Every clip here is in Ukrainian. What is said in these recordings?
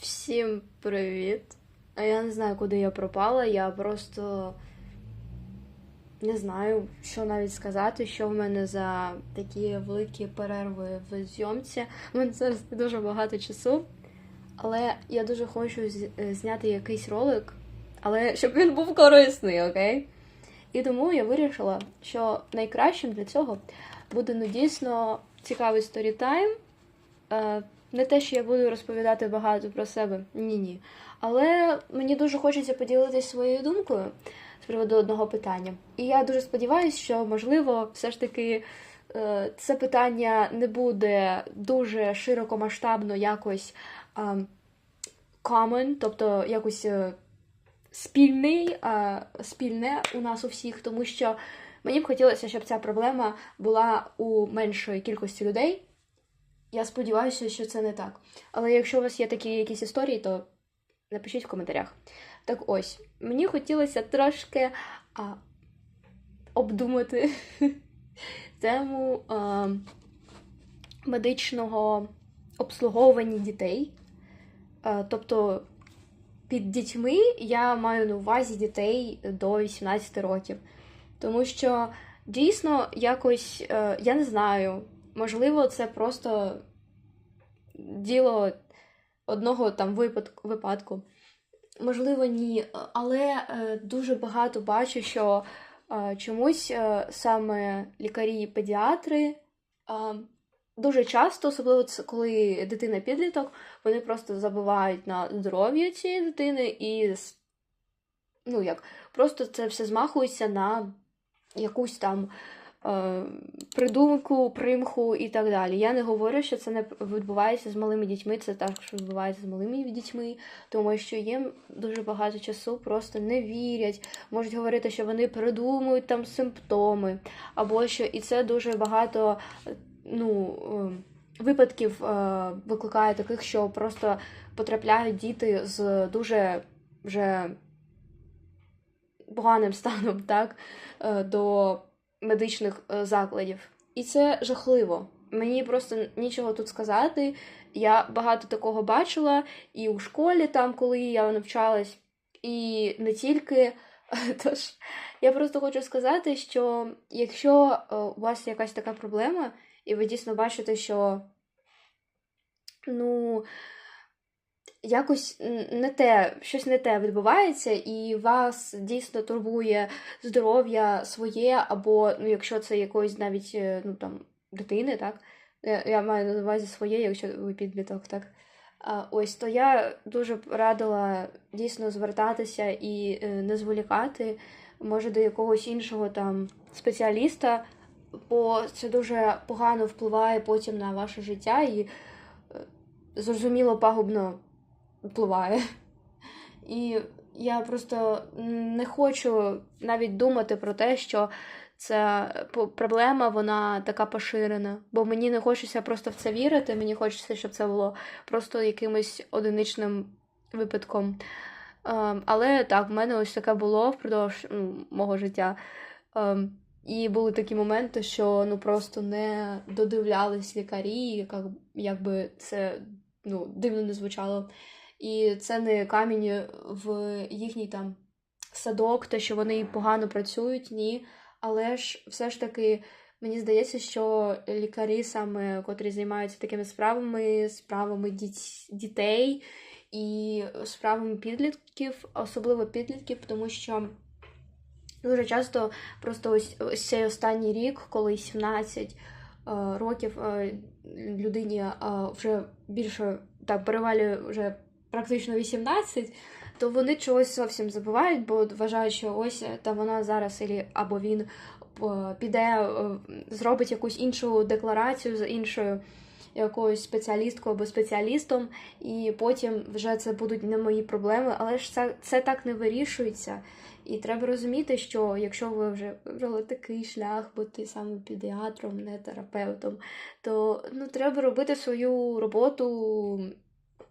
Всім привіт. А Я не знаю, куди я пропала. Я просто не знаю, що навіть сказати, що в мене за такі великі перерви в зйомці. У мене зараз не дуже багато часу. Але я дуже хочу е, зняти якийсь ролик, але щоб він був корисний, окей? І тому я вирішила, що найкращим для цього буде ну дійсно цікавий сторітайм. Е, Не те, що я буду розповідати багато про себе, ні-ні. Але мені дуже хочеться поділитися своєю думкою з приводу одного питання. І я дуже сподіваюся, що можливо, все ж таки е, це питання не буде дуже широкомасштабно якось а, common, тобто якось е, спільний, спільне у нас у всіх, тому що мені б хотілося, щоб ця проблема була у меншої кількості людей. Я сподіваюся, що це не так. Але якщо у вас є такі якісь історії, то напишіть в коментарях. Так ось, мені хотілося трошки а, обдумати тему а, медичного обслуговування дітей. А, тобто, під дітьми я маю на увазі дітей до 18 років. Тому що дійсно якось, е, я не знаю, можливо, це просто діло одного там випадку. Можливо, ні. Але е, дуже багато бачу, що е, чомусь е, саме лікарі і педіатри дуже часто, особливо коли дитина підліток, вони просто забувають на здоров'я цієї дитини і ну як, просто це все змахується на якусь там придумку, примху і так далі. Я не говорю, що це не відбувається з малими дітьми, це також відбувається з малими дітьми, тому що їм дуже багато часу просто не вірять, можуть говорити, що вони придумують там симптоми, або що і це дуже багато е, ну, е, випадків е, викликає таких, що просто потрапляють діти з дуже вже поганим станом, так, е, до медичних е, закладів. І це жахливо. Мені просто нічого тут сказати. Я багато такого бачила і у школі, там, коли я навчалась, і не тільки. Тож я просто хочу сказати, що якщо е, у вас якась така проблема, і ви дійсно бачите, що ну, якось не те, щось не те відбувається, і вас дійсно турбує здоров'я своє, або ну, якщо це якоїсь навіть е, ну, там, дитини, так? Я, маю на увазі своє, якщо ви підліток, так. Ось то я дуже радила дійсно звертатися і е, не зволікати, може, до якогось іншого там спеціаліста, бо це дуже погано впливає потім на ваше життя і е, зрозуміло пагубно впливає. І я просто не хочу навіть думати про те, що ця проблема вона така поширена. Бо мені не хочеться просто в це вірити, мені хочеться, щоб це було просто якимось одиничним випадком. Ем, але так, в мене ось таке було впродовж ну, мого життя. Ем, і були такі моменти, що ну просто не додивлялись лікарі, як, якби це ну, дивно не звучало. І це не камінь в їхній там садок, те, що вони погано працюють, ні. Але ж все ж таки мені здається, що лікарі, саме котрі займаються такими справами, справами діт- дітей і справами підлітків, особливо підлітків, тому що дуже часто просто ось, ось цей останній рік, коли 17 е, років е, людині е, вже більше так перевалює вже практично 18, то вони чогось зовсім забувають, бо вважають, що ось та вона зараз або він е, піде, е, зробить якусь іншу декларацію з іншою якоюсь спеціалісткою або спеціалістом, і потім вже це будуть не мої проблеми, але ж це, це так не вирішується. І треба розуміти, що якщо ви вже вибрали такий шлях, бути саме педіатром, не терапевтом, то ну, треба робити свою роботу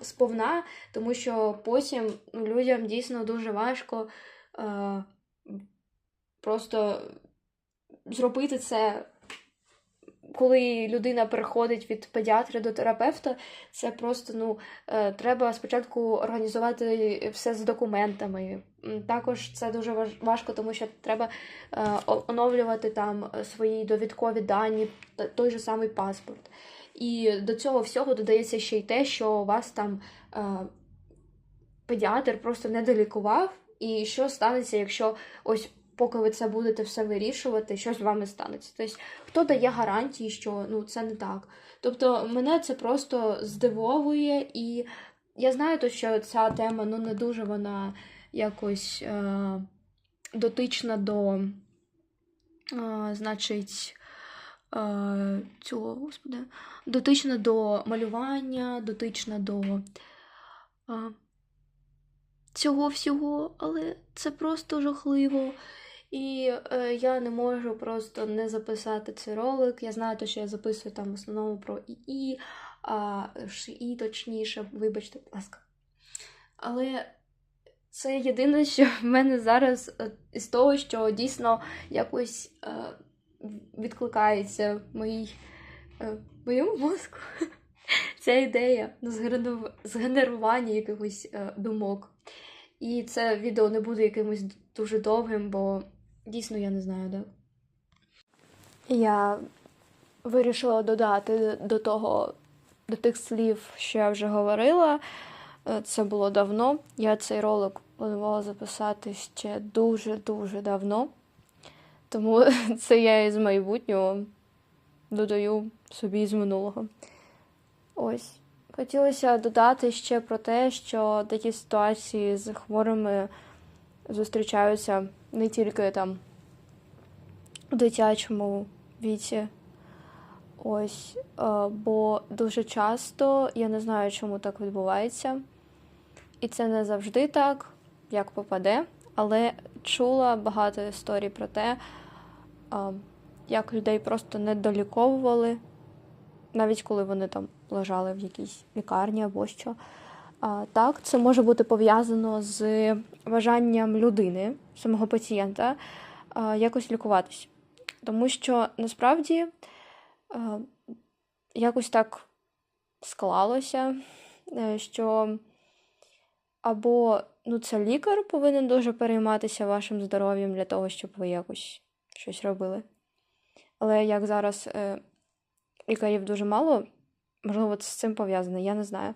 сповна, тому що потім ну, людям дійсно дуже важко е, просто зробити це коли людина переходить від педіатра до терапевта, це просто ну, е, треба спочатку організувати все з документами. Також це дуже важко, тому що треба е, оновлювати там свої довідкові дані, той же самий паспорт. І до цього всього додається ще й те, що у вас там е, педіатр просто не долікував, і що станеться, якщо ось поки ви це будете все вирішувати, що з вами станеться. Тобто, хто дає гарантії, що ну це не так. Тобто, мене це просто здивовує, і я знаю, то, що ця тема ну не дуже вона якось е, дотична до, е, значить. е, Цього, господи, дотична до малювання, дотична до е, цього всього, але це просто жахливо. І е, я не можу просто не записати цей ролик. Я знаю, що я записую там в основному про ІІ, а ШІ точніше, вибачте, будь ласка. Але це єдине, що в мене зараз е, із того, що дійсно якось е, відкликається в моїй, е, моєму мозку. Ця ідея згенерування якихось е, думок. І це відео не буде якимось дуже довгим, бо дійсно я не знаю, де. Я вирішила додати до того, до тих слів, що я вже говорила. Е, Це було давно. Я цей ролик планувала записати ще дуже-дуже давно. Тому це я із майбутнього додаю собі з минулого. Ось. Хотілося додати ще про те, що такі ситуації з хворими зустрічаються не тільки там у дитячому віці. Ось, е, бо дуже часто я не знаю, чому так відбувається. І це не завжди так, як попаде, але чула багато історій про те, е, як людей просто не доліковували, навіть коли вони там лежали в якійсь лікарні або що. Так, це може бути пов'язано з бажанням людини, самого пацієнта, якось лікуватись. Тому що насправді якось так склалося, е, що або ну, це лікар повинен дуже перейматися вашим здоров'ям для того, щоб ви якось щось робили. Але як зараз е, лікарів дуже мало, можливо, це з цим пов'язане, я не знаю.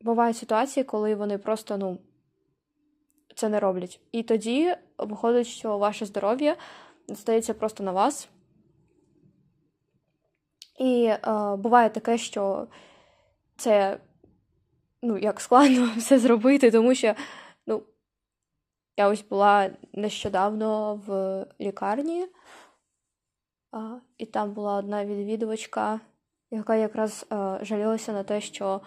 Бувають ситуації, коли вони просто ну, це не роблять. І тоді виходить, що ваше здоров'я стається просто на вас. І е, буває таке, що це ну, як складно все зробити, тому що ну, я ось була нещодавно в лікарні, а, і там була одна відвідувачка, яка якраз е, жалілася на те, що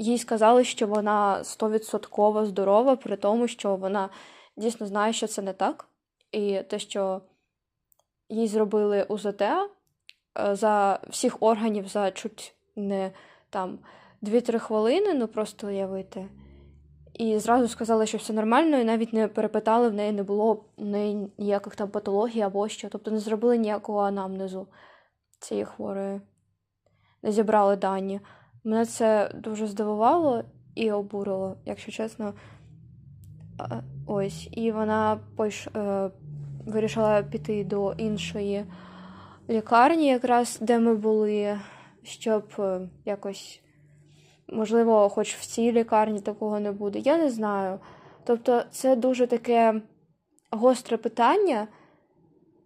їй сказали, що вона 100% здорова, при тому, що вона дійсно знає, що це не так. І те, що їй зробили УЗД е, за всіх органів за чуть не там 2-3 хвилини, ну просто уявити. І зразу сказали, що все нормально, і навіть не перепитали, в неї не було в неї ніяких там патологій або що. Тобто не зробили ніякого анамнезу цієї хворої, не зібрали дані. Мене це дуже здивувало і обурило, якщо чесно. Ось, і вона пош... е, вирішила піти до іншої лікарні, якраз де ми були, щоб е, якось, можливо, хоч в цій лікарні такого не буде. Я не знаю. Тобто, це дуже таке гостре питання,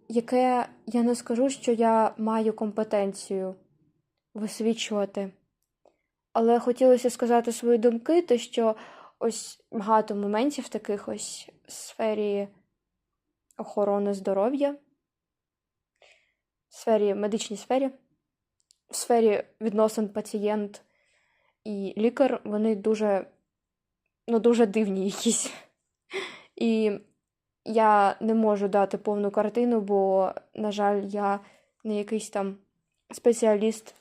яке я не скажу, що я маю компетенцію висвічувати. Але хотілося сказати свої думки, те, що ось багато моментів таких ось в сфері охорони здоров'я, в сфері медичній сфері, в сфері відносин пацієнт і лікар, вони дуже, ну, дуже дивні якісь. І я не можу дати повну картину, бо, на жаль, я не якийсь там спеціаліст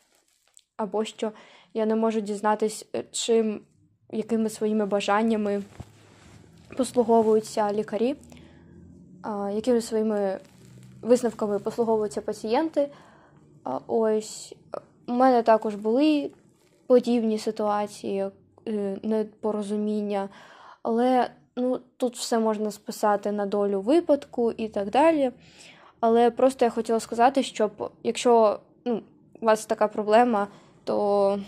або що. Я не можу дізнатись, е, чим, якими своїми бажаннями послуговуються лікарі, якими своїми висновками послуговуються пацієнти. Ось у мене також були подібні ситуації, е, непорозуміння, але ну, тут все можна списати на долю випадку і так далі. Але просто я хотіла сказати, щоб якщо ну, у вас така проблема, то,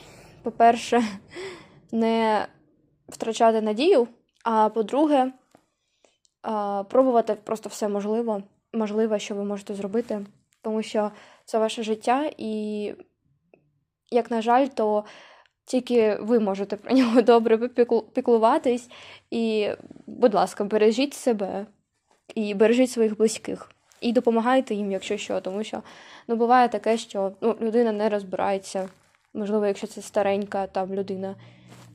по-перше, не втрачати надію, а по-друге, пробувати просто все можливо, можливе, що ви можете зробити, тому що це ваше життя, і, як на жаль, то тільки ви можете про нього добре піклуватись. І, будь ласка, бережіть себе і бережіть своїх близьких. І допомагайте їм, якщо що, тому що ну, буває таке, що ну, людина не розбирається, можливо, якщо це старенька там людина,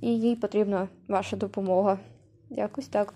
і їй потрібна ваша допомога. Якось так.